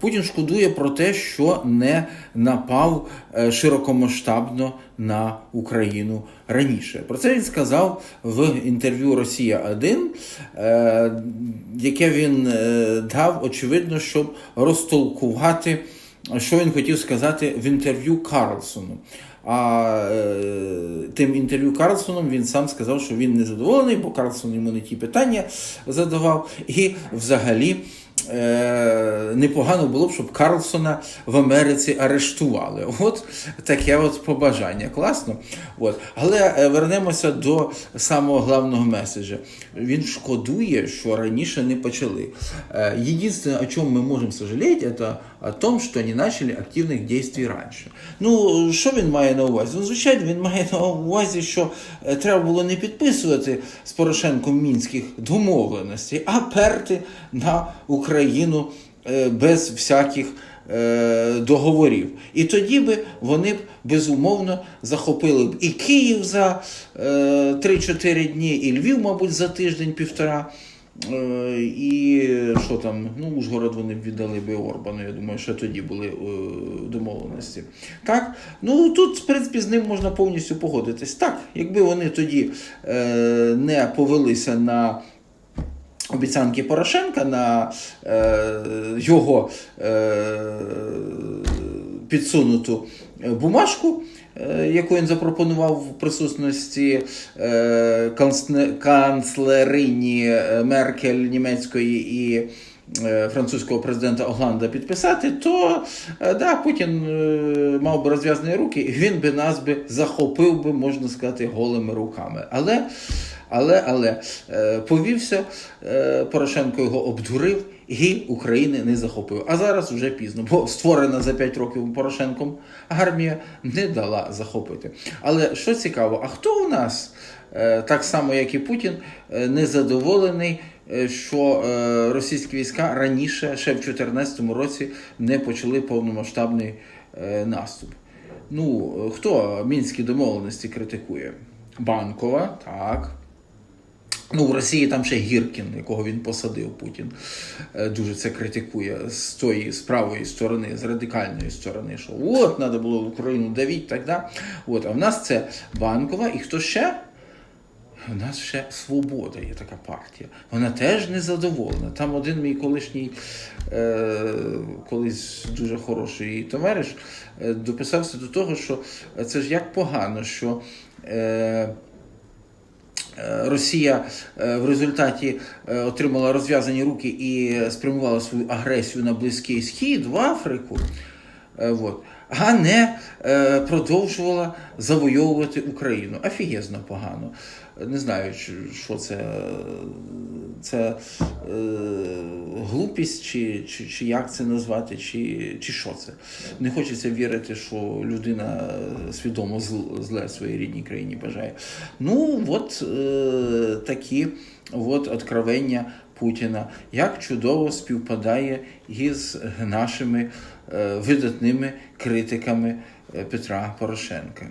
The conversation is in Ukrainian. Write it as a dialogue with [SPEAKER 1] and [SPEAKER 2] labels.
[SPEAKER 1] Путін шкодує про те, що не напав е, широкомасштабно на Україну раніше. Про це він сказав в інтерв'ю Росія 1 е, яке він е, дав, очевидно, щоб розтолкувати, що він хотів сказати в інтерв'ю Карлсону. А е, тим інтерв'ю Карлсоном він сам сказав, що він не задоволений, бо Карлсон йому не ті питання задавав. І взагалі непогано було б, щоб Карлсона в Америці арештували. От таке от побажання. Класно. От. Але е, вернемося до самого главного меседжа. Він шкодує, що раніше не почали. Єдине, о чому ми можемо сожаліти, это о том, що не начали активних дій раніше. Ну, що він має на увазі? Ну, звичайно, він має на увазі, що е, треба було не підписувати з Порошенком мінських домовленостей, а перти на Україну е, без всяких е, договорів. І тоді би вони б безумовно захопили б і Київ за е, 3-4 дні, і Львів, мабуть, за тиждень-півтора. Е, І що там, ну, Ужгород вони б віддали би Орбану, я думаю, що тоді були е, домовленості. Так? Ну тут, в принципі, з ним можна повністю погодитись. Так, якби вони тоді е, не повелися на обіцянки Порошенка, на е, його е, підсунуту бумажку, е, яку він запропонував в присутності е, канцлерині е, Меркель німецької і е, французького президента Огланда підписати, то е, да, Путін е, мав би розв'язані руки, і він би нас би захопив би, можна сказати, голими руками. Але, але, але е, повівся, е, Порошенко його обдурив. І України не захопив. А зараз вже пізно, бо створена за 5 років Порошенком армія не дала захопити. Але що цікаво, а хто у нас, е, так само як і Путін, е, незадоволений, е, що російські війська раніше, ще в 2014 році, не почали повномасштабний наступ? Ну, хто мінські домовленості критикує? Банкова, так. Ну, в Росії там ще Гіркін, якого він посадив Путін, е, дуже це критикує з тої з правої сторони, з радикальної сторони, що от треба було в Україну давіть, так да. От, а в нас це банкова, і хто ще? У нас ще свобода є така партія. Вона теж не задоволена. Там один мій колишній, е, колись дуже хороший товариш, е, дописався до того, що це ж як погано, що. Е, Росія е, в результаті е, отримала розв'язані руки і спрямувала свою агресію на Близький Схід, в Африку, е, от, а не е, продовжувала завойовувати Україну. Офігезно погано. Не знаю, що це. Це е, глупість, чи, чи, чи як це назвати, чи, чи що це. Не хочеться вірити, що людина свідомо зл- зле своїй рідній країні бажає. Ну, от е, такі от откровення Путіна, як чудово співпадає із нашими е, видатними критиками е, Петра Порошенка.